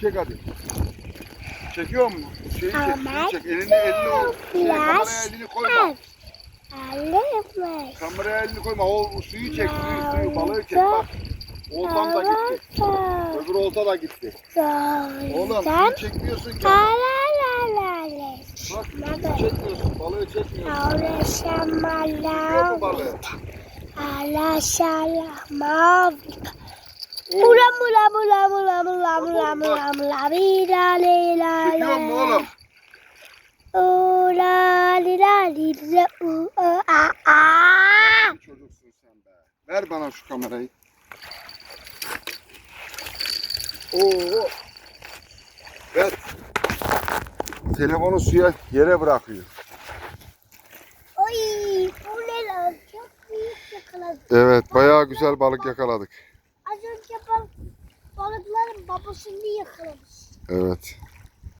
çek hadi. Çekiyor mu? Şeyi çek, çek. Elini, elini o, şey, kameraya elini koyma. Kameraya elini koyma. O suyu çek, suyu, suyu. Balığı çek bak. Oltan da gitti. Öbür olta da gitti. Oğlum suyu çekmiyorsun ki. Bak suyu çekmiyorsun. Balığı çekmiyorsun. Çekiyor mu balığı? Ağlaşamalar. Mula mula mula mula mula mula mula Lila lila Çekiyor mu oğlum? Ula lila lila u a a Çocuksun sen be. Ver bana şu kamerayı. Oo. Ver. Telefonu suya yere bırakıyor. Oy bu ne lan? Çok büyük yakaladım. Evet, bayağı güzel balık yakaladık. Az önce bal balıkların babasını yakalamış. Evet.